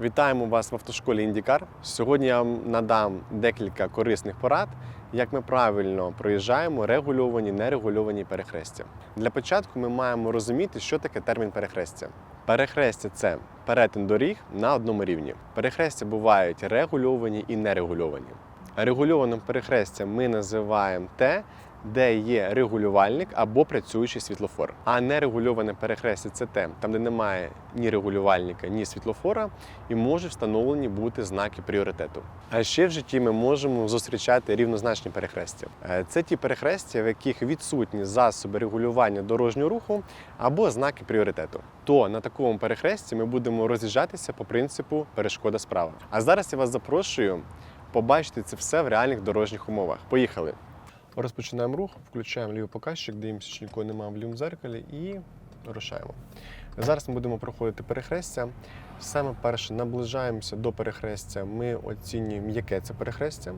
Вітаємо вас в автошколі Індікар. Сьогодні я вам надам декілька корисних порад, як ми правильно проїжджаємо регульовані, нерегульовані перехрестя. Для початку ми маємо розуміти, що таке термін перехрестя. Перехрестя це перетин доріг на одному рівні. Перехрестя бувають регульовані і нерегульовані. Регульованим перехрестям ми називаємо те, де є регулювальник або працюючий світлофор. А нерегульоване перехрестя це те, там, де немає ні регулювальника, ні світлофора, і можуть встановлені бути знаки пріоритету. А ще в житті ми можемо зустрічати рівнозначні перехрестя. Е, Це ті перехрестя, в яких відсутні засоби регулювання дорожнього руху або знаки пріоритету. То на такому перехресті ми будемо роз'їжджатися по принципу перешкода справа. А зараз я вас запрошую побачити це все в реальних дорожніх умовах. Поїхали! Розпочинаємо рух, включаємо лівий показчик, дивимося, чи нікого немає в лівому і рушаємо. Зараз ми будемо проходити перехрестя. Саме перше наближаємося до перехрестя. Ми оцінюємо, яке це перехрестя,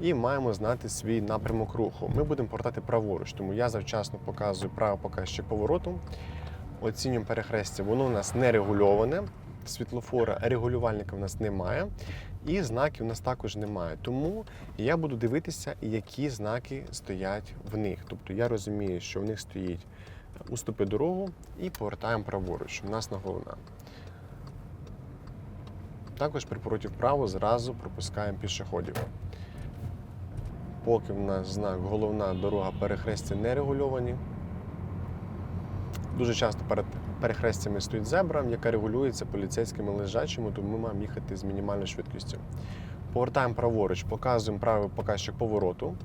і маємо знати свій напрямок руху. Ми будемо повертати праворуч, тому я завчасно показую правий показчик повороту. Оцінюємо перехрестя. Воно у нас не регульоване. Світлофора регулювальника в нас немає, і знаків у нас також немає. Тому я буду дивитися, які знаки стоять в них. Тобто я розумію, що в них стоїть уступи дорогу і повертаємо праворуч. У нас на головна. Також при повороті вправо зразу пропускаємо пішоходів. Поки в нас знак головна дорога перехрестя не регульовані. Дуже часто перед перехрестями стоїть зебра, яка регулюється поліцейськими лежачими, тому ми маємо їхати з мінімальною швидкістю. Повертаємо праворуч, показуємо правий показчик повороту,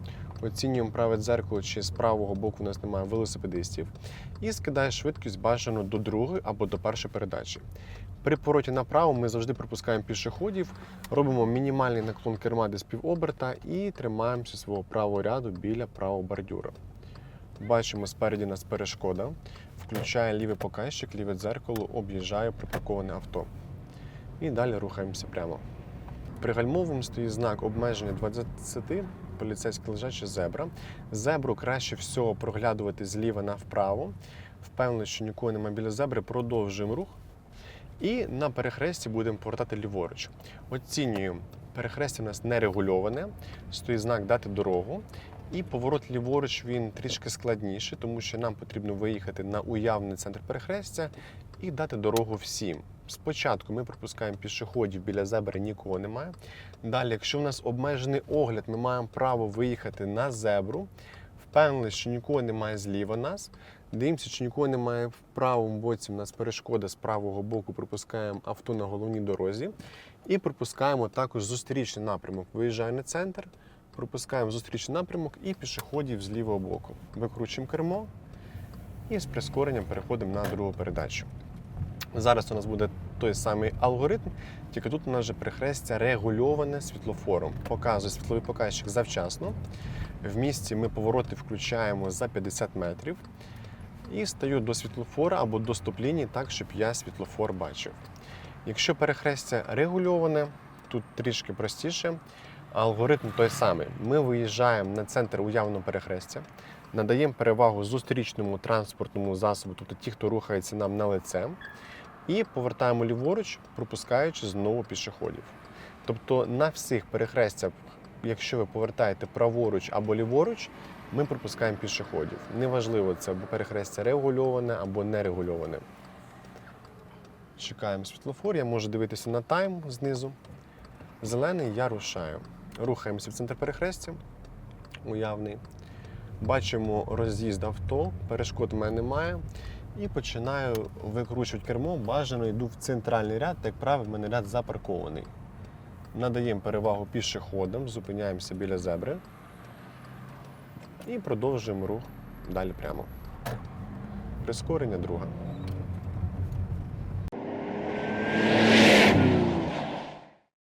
оцінюємо праве дзеркало, чи з правого боку у нас немає велосипедистів, і скидає швидкість бажано до другої або до першої передачі. При повороті направо ми завжди пропускаємо пішоходів, робимо мінімальний наклон керма десь півоберта і тримаємося свого правого ряду біля правого бордюра. Бачимо спереді нас перешкода, включає лівий показчик, ліве дзеркало, об'їжджає припарковане авто. І далі рухаємося прямо. При гальмовому стоїть знак обмеження 20, поліцейський лежачий зебра. Зебру краще всього проглядувати зліва на вправо. Впевнений, що нікого немає біля зебри, продовжуємо рух. І на перехресті будемо повертати ліворуч. Оцінюємо. Перехрестя у нас не регульоване, стоїть знак дати дорогу. І поворот ліворуч він трішки складніший, тому що нам потрібно виїхати на уявний центр перехрестя і дати дорогу всім. Спочатку ми пропускаємо пішоходів біля зебри, нікого немає. Далі, якщо в нас обмежений огляд, ми маємо право виїхати на зебру. Впевнений, що нікого немає зліва нас. Дивимося, чи нікого немає в правому боці. У нас перешкода з правого боку. Пропускаємо авто на головній дорозі. І пропускаємо також зустрічний напрямок. Виїжджає на центр, пропускаємо зустрічний напрямок і пішоходів з лівого боку. Викручуємо кермо і з прискоренням переходимо на другу передачу. Зараз у нас буде той самий алгоритм, тільки тут у нас вже перехрестя регульоване світлофором. Показує світловий показчик завчасно. В місті ми повороти включаємо за 50 метрів і стаю до світлофора або до стоп-лінії так, щоб я світлофор бачив. Якщо перехрестя регульоване, тут трішки простіше. Алгоритм той самий. Ми виїжджаємо на центр уявного перехрестя, надаємо перевагу зустрічному транспортному засобу, тобто ті, хто рухається нам на лице, і повертаємо ліворуч, пропускаючи знову пішоходів. Тобто на всіх перехрестях, якщо ви повертаєте праворуч або ліворуч, ми пропускаємо пішоходів. Неважливо, це або перехрестя регульоване або нерегульоване. Чекаємо світлофор, я можу дивитися на тайм знизу. Зелений я рушаю. Рухаємося в центр перехрестя, уявний. Бачимо роз'їзд авто, перешкод в мене немає. І починаю викручувати кермо. Бажано йду в центральний ряд, так правило, в мене ряд запаркований. Надаємо перевагу пішоходам, зупиняємося біля зебри і продовжуємо рух далі прямо. Прискорення друге.